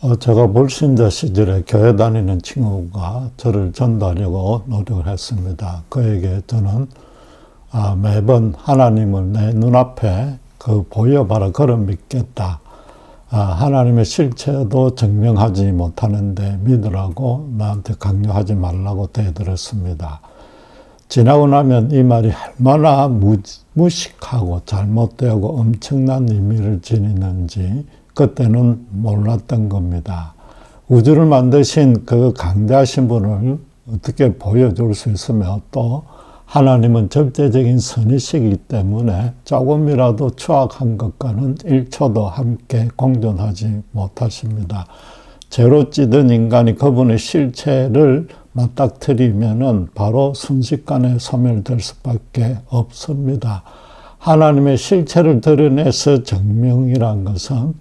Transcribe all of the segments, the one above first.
어, 제가 불신자 시절에 교회 다니는 친구가 저를 전도하려고 노력을 했습니다. 그에게 저는 아, 매번 하나님을 내 눈앞에 그 보여봐라 그를 믿겠다. 아, 하나님의 실체도 증명하지 못하는데 믿으라고 나한테 강요하지 말라고 대들었습니다. 지나고 나면 이 말이 얼마나 무, 무식하고 잘못되고 엄청난 의미를 지니는지 그때는 몰랐던 겁니다. 우주를 만드신 그 강대하신 분을 어떻게 보여줄 수 있으며 또 하나님은 절대적인 선이시기 때문에 조금이라도 추악한 것과는 1초도 함께 공존하지 못하십니다. 죄로 찌든 인간이 그분의 실체를 맞닥뜨리면은 바로 순식간에 소멸될 수밖에 없습니다. 하나님의 실체를 드러내서 증명이란 것은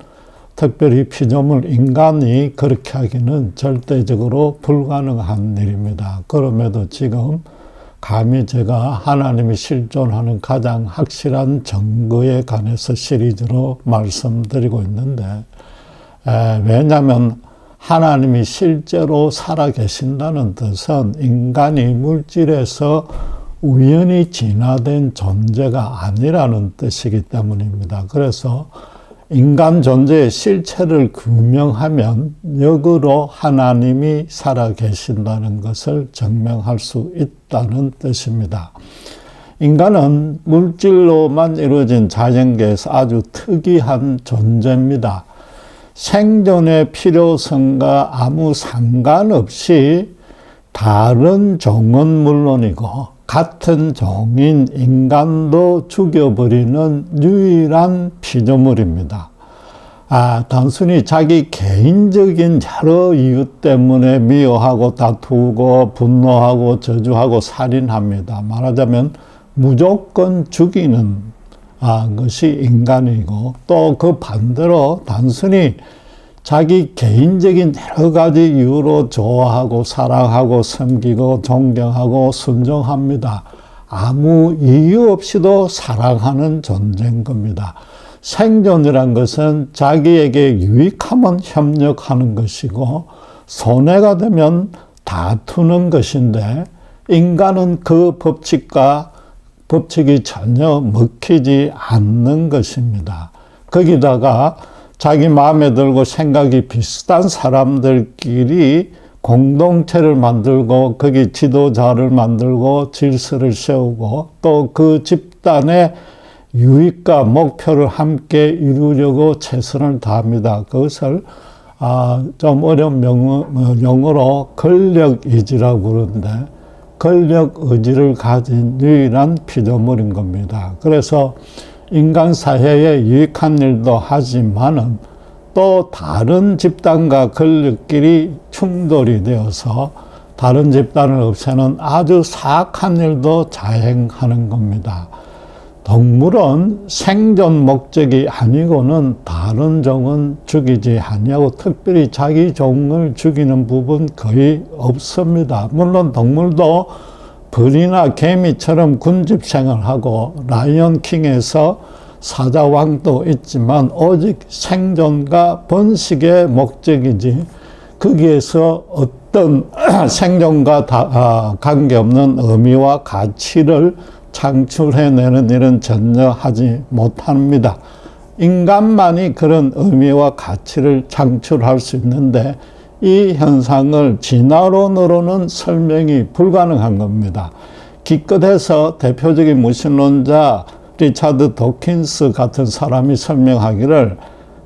특별히 피조물 인간이 그렇게 하기는 절대적으로 불가능한 일입니다. 그럼에도 지금 감히 제가 하나님이 실존하는 가장 확실한 증거에 관해서 시리즈로 말씀드리고 있는데, 에, 왜냐하면 하나님이 실제로 살아 계신다는 뜻은 인간이 물질에서 우연히 진화된 존재가 아니라는 뜻이기 때문입니다. 그래서 인간 존재의 실체를 규명하면 역으로 하나님이 살아 계신다는 것을 증명할 수 있다는 뜻입니다. 인간은 물질로만 이루어진 자연계에서 아주 특이한 존재입니다. 생존의 필요성과 아무 상관없이 다른 종은 물론이고 같은 종인 인간도 죽여버리는 유일한 피조물입니다. 아, 단순히 자기 개인적인 여러 이유 때문에 미워하고 다투고 분노하고 저주하고 살인합니다. 말하자면 무조건 죽이는 아, 것이 인간이고 또 그 반대로 단순히 자기 개인적인 여러 가지 이유로 좋아하고 사랑하고 섬기고 존경하고 순종합니다. 아무 이유 없이도 사랑하는 존재인 겁니다. 생존이란 것은 자기에게 유익하면 협력하는 것이고 손해가 되면 다투는 것인데 인간은 그 법칙과 법칙이 전혀 먹히지 않는 것입니다. 거기다가 자기 마음에 들고 생각이 비슷한 사람들끼리 공동체를 만들고 거기 지도자를 만들고 질서를 세우고 또 그 집단의 유익과 목표를 함께 이루려고 최선을 다합니다. 그것을 아, 좀 어려운 용어로 권력 의지라고 그러는데 권력 의지를 가진 유일한 피조물인 겁니다. 그래서 인간 사회에 유익한 일도 하지만은 또 다른 집단과 권력끼리 충돌이 되어서 다른 집단을 없애는 아주 사악한 일도 자행하는 겁니다. 동물은 생존 목적이 아니고는 다른 종은 죽이지 아니하고 특별히 자기 종을 죽이는 부분 거의 없습니다. 물론 동물도 벌이나 개미처럼 군집 생활하고 라이언 킹에서 사자왕도 있지만 오직 생존과 번식의 목적이지 거기에서 어떤 생존과 다, 아, 관계없는 의미와 가치를 창출해내는 일은 전혀 하지 못합니다. 인간만이 그런 의미와 가치를 창출할 수 있는데 이 현상을 진화론으로는 설명이 불가능한 겁니다. 기껏해서 대표적인 무신론자 리차드 도킨스 같은 사람이 설명하기를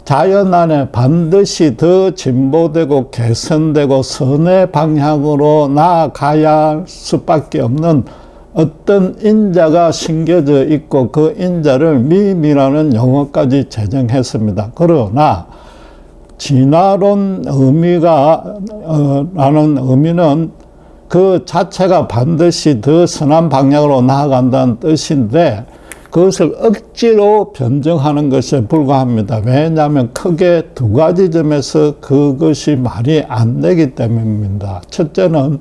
자연 안에 반드시 더 진보되고 개선되고 선의 방향으로 나아가야 할 수밖에 없는 어떤 인자가 심겨져 있고 그 인자를 미미라는 용어까지 제정했습니다. 그러나 진화론 의미가 어, 라는 의미는 그 자체가 반드시 더 선한 방향으로 나아간다는 뜻인데 그것을 억지로 변정하는 것에 불과합니다. 왜냐하면 크게 두 가지 점에서 그것이 말이 안 되기 때문입니다. 첫째는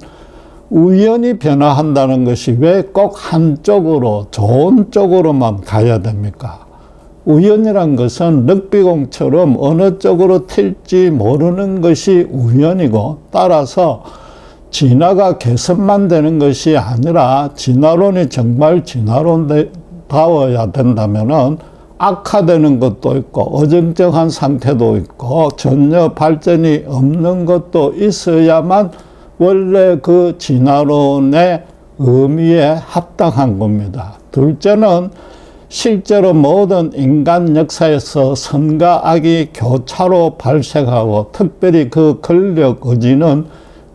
우연히 변화한다는 것이 왜 꼭 한쪽으로 좋은 쪽으로만 가야 됩니까? 우연이란 것은 럭비공처럼 어느 쪽으로 튈지 모르는 것이 우연이고 따라서 진화가 개선만 되는 것이 아니라 진화론이 정말 진화론다워야 된다면은 악화되는 것도 있고 어정쩡한 상태도 있고 전혀 발전이 없는 것도 있어야만 원래 그 진화론의 의미에 합당한 겁니다. 둘째는 실제로 모든 인간 역사에서 선과 악이 교차로 발생하고 특별히 그 권력 의지는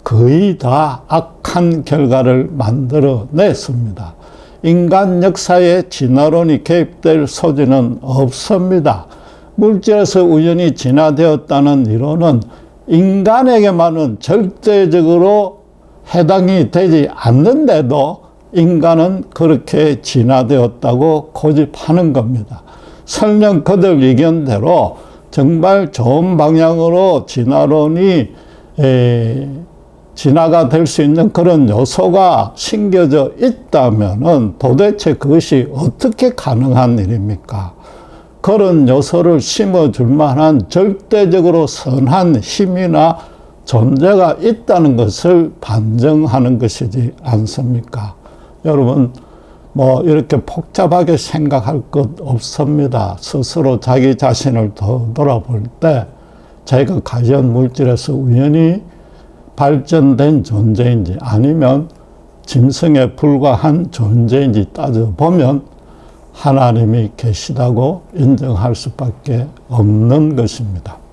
거의 다 악한 결과를 만들어 냈습니다. 인간 역사에 진화론이 개입될 소지는 없습니다. 물질에서 우연히 진화되었다는 이론은 인간에게만은 절대적으로 해당이 되지 않는데도 인간은 그렇게 진화되었다고 고집하는 겁니다. 설령 그들 의견대로 정말 좋은 방향으로 진화론이 에, 진화가 될 수 있는 그런 요소가 심겨져 있다면은 도대체 그것이 어떻게 가능한 일입니까? 그런 요소를 심어줄 만한 절대적으로 선한 힘이나 존재가 있다는 것을 반증하는 것이지 않습니까? 여러분, 뭐 이렇게 복잡하게 생각할 것 없습니다. 스스로 자기 자신을 더 돌아볼 때 자기가 과연 물질에서 우연히 발전된 존재인지 아니면 짐승에 불과한 존재인지 따져보면 하나님이 계시다고 인정할 수밖에 없는 것입니다.